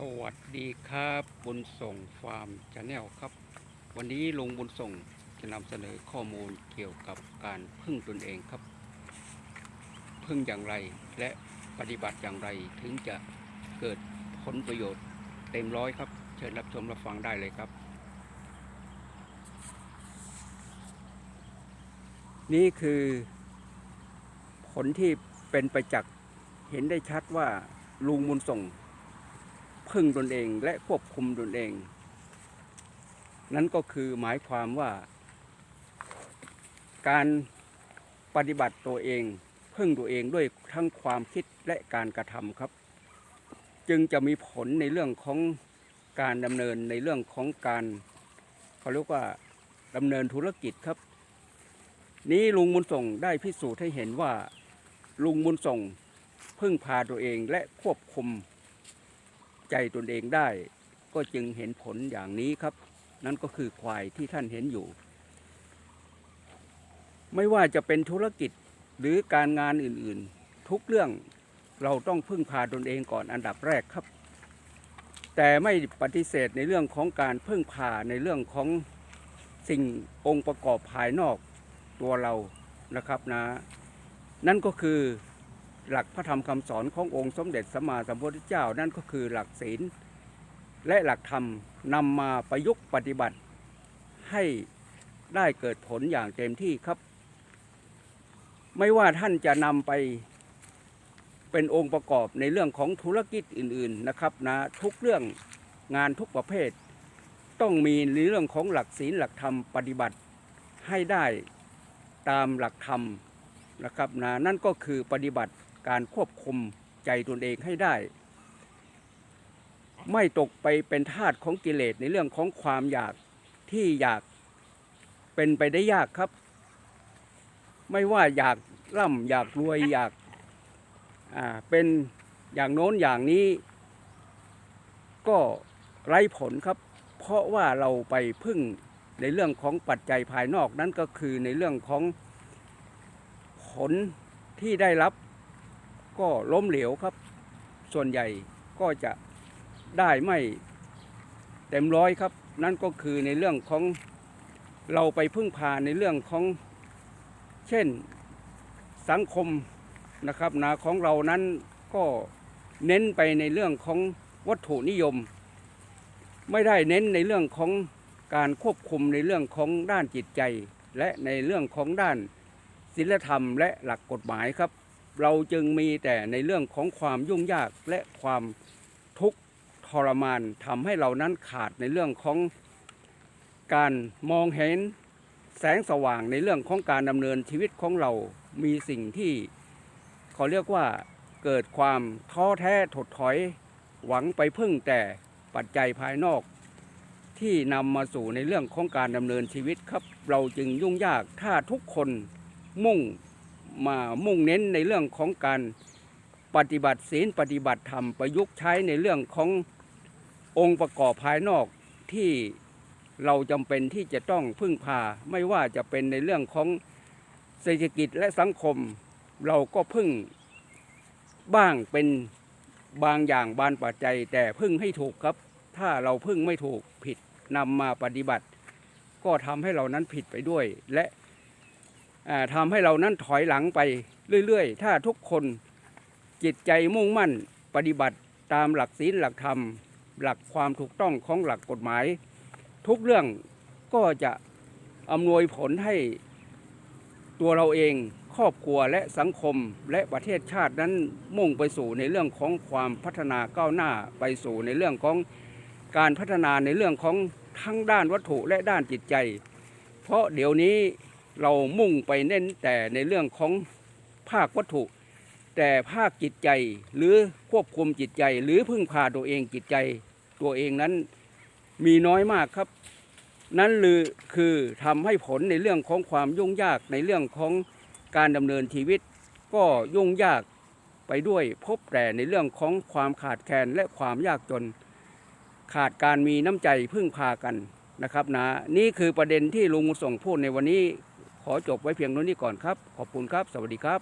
สวัสดีครับบุญส่งฟาร์มชาแนลครับ วันนี้ลุงบุญส่งจะนำเสนอข้อมูลเกี่ยวกับการพึ่งตนเองครับ พึ่งอย่างไรและปฏิบัติอย่างไรถึงจะเกิดผลประโยชน์เต็มร้อยครับ เชิญรับชมรับฟังได้เลยครับ นี่คือผลที่เป็นไปจากเห็นได้ชัดว่าลุงบุญส่ง พึ่งตนเองและควบคุมตนเอง นั่นก็คือหมายความว่า การปฏิบัติตัวเอง พึ่งตัวเองด้วยทั้งความคิดและการกระทำครับ จึงจะมีผลในเรื่องของการดำเนินในเรื่องของการเขาเรียกว่าดำเนินธุรกิจครับ นี้ลุงบุญส่งได้พิสูจน์ให้เห็นว่า ลุงบุญส่งพึ่งพาตัวเองและควบคุม ใจตนเองได้ ก็จึงเห็นผลอย่างนี้ครับ นั่นก็คือควายที่ท่านเห็นอยู่ ไม่ว่าจะเป็นธุรกิจหรือการงานอื่นๆ ทุกเรื่องเราต้องพึ่งพาตนเองก่อนอันดับแรกครับ แต่ไม่ปฏิเสธในเรื่องของการพึ่งพาในเรื่องของสิ่งองค์ประกอบภายนอกตัวเรานะครับนะ นั่นก็คือ หลักพระธรรมคำสอนขององค์สมเด็จสัมมาสัมพุทธเจ้านั่นก็คือหลักศีล และหลักธรรมนำมาประยุกต์ปฏิบัติให้ได้เกิดผลอย่างเต็มที่ครับ ไม่ว่าท่านจะนำไปเป็นองค์ประกอบในเรื่องของธุรกิจอื่น ๆนะครับนะทุกเรื่องงานทุกประเภท ต้องมีในเรื่องของหลักศีลหลักธรรมปฏิบัติให้ได้ตามหลักธรรมนะครับนะนั่นก็คือปฏิบัติ การควบคุมใจตนเองให้ได้ ไม่ตกไปเป็นทาสของกิเลสในเรื่องของความอยากที่อยากเป็นไปได้ยากครับ ไม่ว่าอยากร่ำอยากรวยอยากาเป็นอย่างโน้นอย่างนี้ ก็ไร้ผลครับ เพราะว่าเราไปพึ่งในเรื่องของปัจจัยภายนอกนั่นก็คือในเรื่องของผลที่ได้รับ ก็ล้มเหลวครับ ส่วนใหญ่ก็จะได้ไม่เต็มร้อยครับ นั่นก็คือในเรื่องของเราไปพึ่งพาในเรื่องของเช่นสังคมนะครับนะของเรานั้นก็เน้นไปในเรื่องของวัตถุนิยม ไม่ได้เน้นในเรื่องของการควบคุมในเรื่องของด้านจิตใจ และในเรื่องของด้านศีลธรรมและหลักกฎหมายครับ เราจึงมีแต่ในเรื่องของความยุ่งยากและความทุกข์ทรมานทำให้เรานั้นขาดในเรื่องของการมองเห็นแสงสว่างในเรื่องของการดำเนินชีวิตของเรา มีสิ่งที่เขาเรียกว่าเกิดความท้อแท้ถดถอยหวังไปพึ่งแต่ปัจจัยภายนอก ที่นำมาสู่ในเรื่องของการดำเนินชีวิตครับ เราจึงยุ่งยากถ้าทุกคนมุ่ง มามุ่งเน้นในเรื่องของการปฏิบัติศีลปฏิบัติธรรมประยุกต์ใช้ในเรื่องขององค์ประกอบภายนอกที่เราจำเป็นที่จะต้องพึ่งพา ไม่ว่าจะเป็นในเรื่องของเศรษฐกิจและสังคม เราก็พึ่งบ้างเป็นบางอย่างบานปัจจัย แต่พึ่งให้ถูกครับ ถ้าเราพึ่งไม่ถูกผิดนำมาปฏิบัติ ก็ทำให้เรานั้นผิดไปด้วยและ ทำให้เรานั้นถอยหลังไปเรื่อยๆ ถ้าทุกคนจิตใจมุ่งมั่นปฏิบัติตามหลักศีลหลักธรรม หลักความถูกต้องของหลักกฎหมาย ทุกเรื่องก็จะอำนวยผลให้ตัวเราเองครอบครัวและสังคมและประเทศชาตินั้นมุ่งไปสู่ในเรื่องของความพัฒนาก้าวหน้าไปสู่ในเรื่องของการพัฒนาในเรื่องของทั้งด้านวัตถุและด้านจิตใจ เพราะเดี๋ยวนี้ เรามุ่งไปเน้นแต่ในเรื่องของภาควัตถุ แต่ภาคจิตใจหรือควบคุมจิตใจ หรือพึ่งพาตัวเองจิตใจตัวเองนั้นมีน้อยมากครับ นั่นลือคือทำให้ผลในเรื่องของความยุ่งยากในเรื่องของการดำเนินชีวิต ก็ยุ่งยากไปด้วยพบแต่ในเรื่องของความขาดแคลนและความยากจน ขาดการมีน้ำใจพึ่งพากันนะครับนะนี่คือประเด็นที่ลุงส่งพูดในวันนี้ ขอจบไว้เพียงเท่านี้ก่อนครับ ขอบคุณครับ สวัสดีครับ